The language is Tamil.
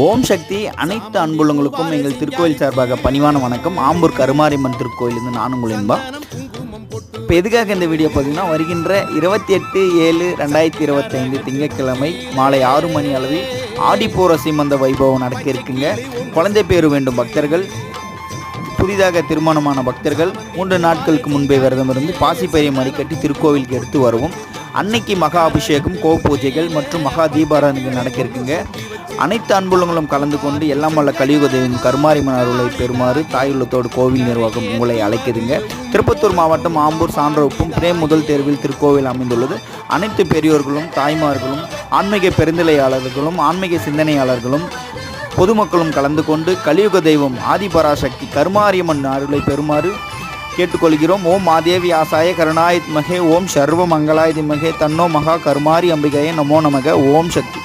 ஓம் சக்தி. அனைத்து அன்புள்ளங்களுக்கும் எங்கள் திருக்கோயில் சார்பாக பணிவான வணக்கம். ஆம்பூர் கருமாரியம்மன் திருக்கோயிலிருந்து நான் உங்கள் என்பா இப்போ எதுக்காக இந்த வீடியோ பார்த்தீங்கன்னா வருகின்ற இருபத்தி எட்டு ஏழு ரெண்டாயிரத்தி இருபத்தைந்து திங்கட்கிழமை மாலை ஆறு மணி அளவில் ஆடிப்போர சீமந்த வைபவம் நடக்க இருக்குங்க. குழந்தை பேர் வேண்டும் பக்தர்கள் புதிதாக திருமணமான பக்தர்கள் மூன்று நாட்களுக்கு முன்பே விரதம் இருந்து பாசிப்பயிரை மறிக்கட்டி திருக்கோவிலுக்கு எடுத்து வருவோம். அன்னைக்கு மகா அபிஷேகம் கோ பூஜைகள் மற்றும் மகா தீபாராதனைகள் நடக்க இருக்குங்க. அனைத்து அன்புள்ளங்களும் கலந்து கொண்டு எல்லாம் வல்ல கலியுக தெய்வம் கருமாரிமன் அருளை பெறுமாறு தாயுள்ளத்தோடு கோவில் நிர்வாகம் உங்களை அழைக்குதுங்க. திருப்பத்தூர் மாவட்டம் ஆம்பூர் சான்றோப்பும் பிரேம் முதல் தேர்வில் திருக்கோவில் அமைந்துள்ளது. அனைத்து பெரியோர்களும் தாய்மார்களும் ஆன்மீக பெருந்திலையாளர்களும் ஆன்மீக சிந்தனையாளர்களும் பொதுமக்களும் கலந்து கொண்டு கலியுக தெய்வம் ஆதிபராசக்தி கருமாரியம்மன் அருளை பெறுமாறு கேட்டுக்கொள்கிறோம். ஓம் மாதேவி ஆசாய கருணாயத் மகே ஓம் சர்வ மங்களாயுதி மகே தன்னோ மகா கருமாரி அம்பிகையே நமோ நமக. ஓம் சக்தி.